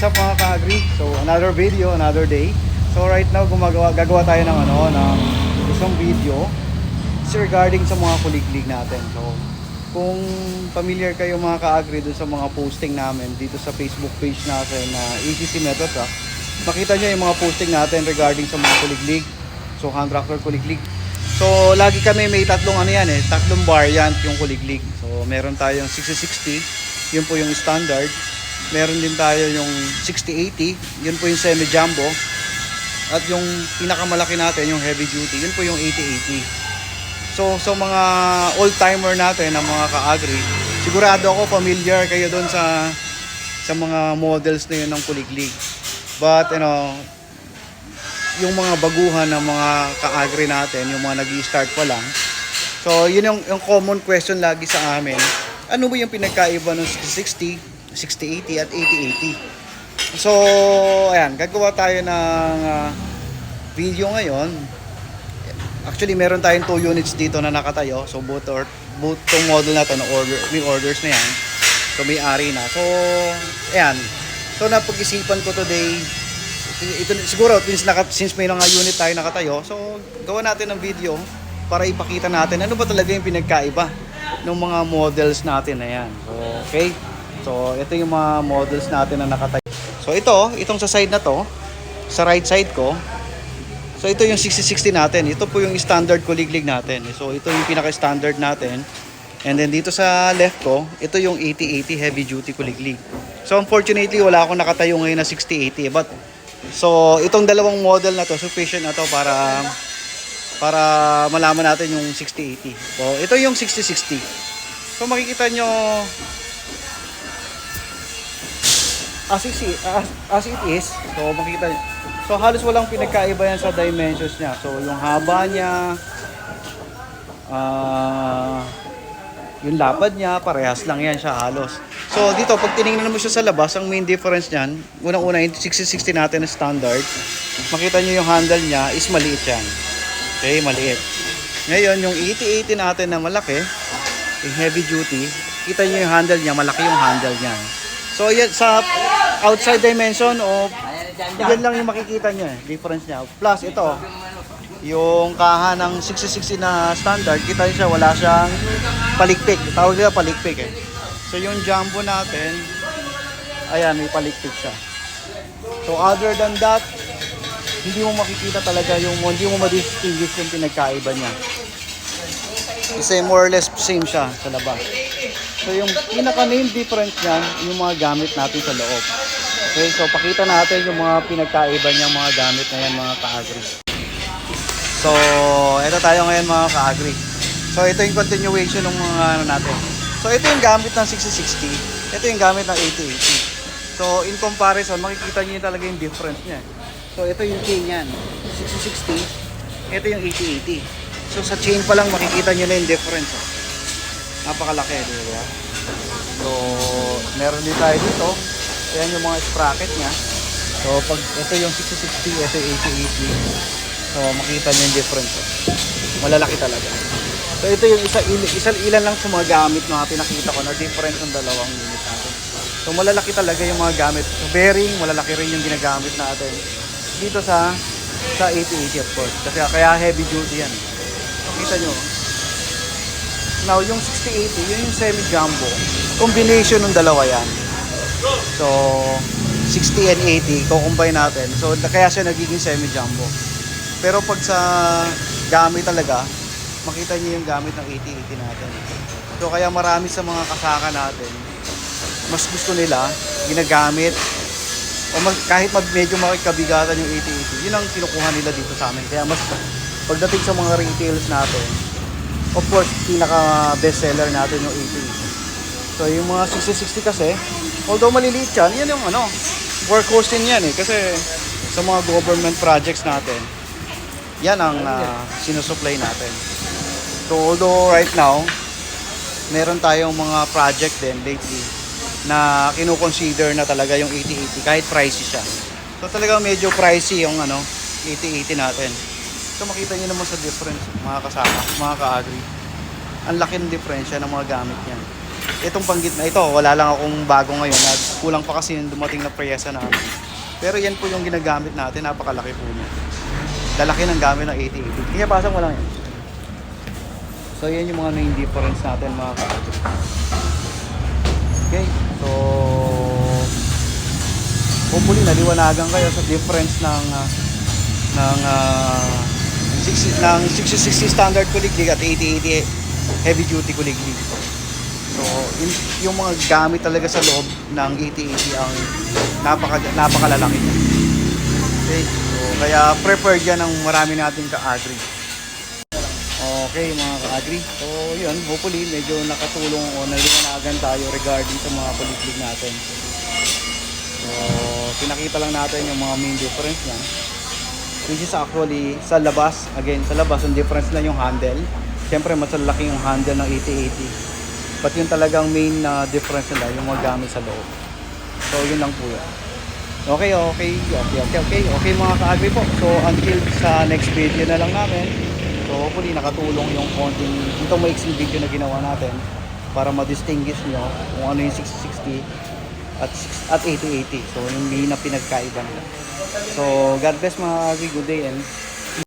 what's up mga ka-agri? So, another video, another day. So, right now, gumagawa, gagawa tayo ng ano, ng isang video is regarding sa mga kuliglig natin. So, kung familiar kayo mga ka-agri dun sa mga posting namin dito sa Facebook page natin na ECC Method Truck, makita nyo yung mga posting natin regarding sa mga kuliglig. So, hand tractor kuliglig. So, lagi kami may tatlong ano yan eh, tatlong variant yung kuliglig. So, meron tayong 6060, yun po yung standard. Meron din tayo yung 6080, yun po yung semi-jumbo. At yung pinakamalaki natin, yung heavy duty, yun po yung 8080. So, so mga old-timer natin na mga ka-agri, sigurado ako familiar kayo doon sa sa mga models na yun ng kuliglig. But, you know, yung mga baguhan ng mga ka-agri natin, yung mga nag start pa lang. So, yun yung, yung common question lagi sa amin. Ano ba yung pinagkaiba ng 60, 6080 at 8080? So, ayan, gagawa tayo ng ah, video ngayon. Actually, meron tayong two units dito na nakatayo. So, both, or, both model na to, na order, may orders na yan. So, may ari na. So, ayan. So, napag-isipan ko today, ito siguro since naka, since may mga unit tayo nakatayo so gawa natin ng video para ipakita natin ano ba talaga yung pinagkaiba ng mga models natin na yan so, okay so ito yung mga models natin na nakatayo so ito itong sa side na to sa right side ko. So ito yung 6060 natin. Ito po yung standard kuliglig natin. So ito yung pinaka standard natin. And then dito sa left ko ito yung 8080 heavy duty kuliglig. So unfortunately wala akong nakatayo ngayon na 6080 but So, itong dalawang model na to, sufficient na to para para malaman natin yung 6080. So, ito yung 6060. So, makikita nyo as is, as, as it is, so makikita nyo. So, halos walang pinagkaiba yan sa dimensions niya. So, yung haba niya, ah, yung lapad niya, parehas lang yan siya halos. So dito, pag tinignan mo siya sa labas, ang main difference niyan, unang-una yung 6060 natin na standard, makita nyo yung handle niya is maliit yan. Okay, maliit. Ngayon, yung 8080 natin na malaki, yung heavy duty, kita nyo yung handle niya, malaki yung handle niya. So yan, sa outside dimension of, yan lang yung makikita nyo eh, difference niya. Plus ito, yung kaha ng 6060 na standard, kita nyo siya, wala siyang palikpik. Tawag nila palikpik eh. So yung jumbo natin, ayan, may palikpik siya. So other than that, hindi mo makikita talaga yung, hindi mo ma-distinguish yung pinagkaiba niya. Kasi more or less same siya sa labas. So yung pinaka main difference niyan, yung mga gamit natin sa loob. Okay, so pakita natin yung mga pinagkaiba niyang mga gamit na yan mga ka-agri. So, ito tayo ngayon mga ka-agri. So, ito yung continuation ng mga ano natin. So, ito yung gamit ng 6060. Ito yung gamit ng 8080. So, in comparison, makikita niyo talaga yung difference niya. So, ito yung chain yan. 6060. Ito yung 8080. So, sa chain pa lang makikita niyo na yung difference. Napakalaki, di ba? So, meron din tayo dito. Ayan yung mga sprocket niya. So, pag ito yung 6060, ito yung 8080. So, makita niyo yung difference. Malalaki talaga. So, ito yung isa, il- isa ilan lang sa mga gamit na pinakita ko na difference ng dalawang unit natin. So, malalaki talaga yung mga gamit. So, bearing, malalaki rin yung ginagamit natin. Dito sa sa 8080 of course. Kasi kaya heavy duty yan. Makita nyo. oh. Now, yung 6080, yun yung semi-jumbo. Combination ng dalawa yan. So, 60 and 80, kukumbine natin. So, kaya siya nagiging semi-jumbo. Pero pag sa gamit talaga, makita niyo yung gamit ng 8080 natin. So kaya marami sa mga kasaka natin, mas gusto nila ginagamit o mag, kahit mag, medyo makikabigatan yung 8080, yun ang kinukuha nila dito sa amin. Kaya mas pagdating sa mga retails natin, of course, pinaka best seller natin yung 8080. So yung mga 6060 kasi, although maliliit yan, yan yung ano, workhorse din yan eh. Kasi sa mga government projects natin, yan ang uh, sinusupply natin. So although right now, meron tayong mga project din lately na kinukonsider na talaga yung 8080 kahit pricey siya. So talaga medyo pricey yung ano, 8080 natin. So makita niyo naman sa difference mga kasama, mga ka-agri. Ang laki ng diferensya ng mga gamit niyan. Itong panggit na ito, wala lang akong bago ngayon. Nag- Kulang pa kasi yung dumating na presa na. Pero yan po yung ginagamit natin, napakalaki po niya. Lalaki ng gamit ng 8080. Kaya pasang lang yan. So yan yung mga main difference natin mga ka-agri. Okay, so hopefully naliwanagan kayo sa difference ng ah, ng ah, 60 ng 6060 standard kuliglig at 8080 heavy duty kuliglig. So in, yung mga gamit talaga sa loob ng 8080 ang napaka napakalalaki niya. Okay, so kaya preferred yan ng marami nating ka-agri. Okay mga ka-agri. So yun, hopefully medyo nakatulong o naliwanagan tayo regarding sa mga kuliglig natin. So pinakita lang natin yung mga main difference niya. Which is actually sa labas, again sa labas ang difference na yung handle. Siyempre mas malaki yung handle ng 8080. But yung talagang main na difference nila yung mga gamit sa loob. So yun lang po yun. Okay, okay, okay, okay, okay, okay mga ka-agri po. So until sa next video na lang namin. So hopefully nakatulong yung konting itong maiksing video na ginawa natin para ma-distinguish nyo kung ano yung 6060 at at 8080. So yung main na pinagkaiba nila. So God bless mga agri, good day and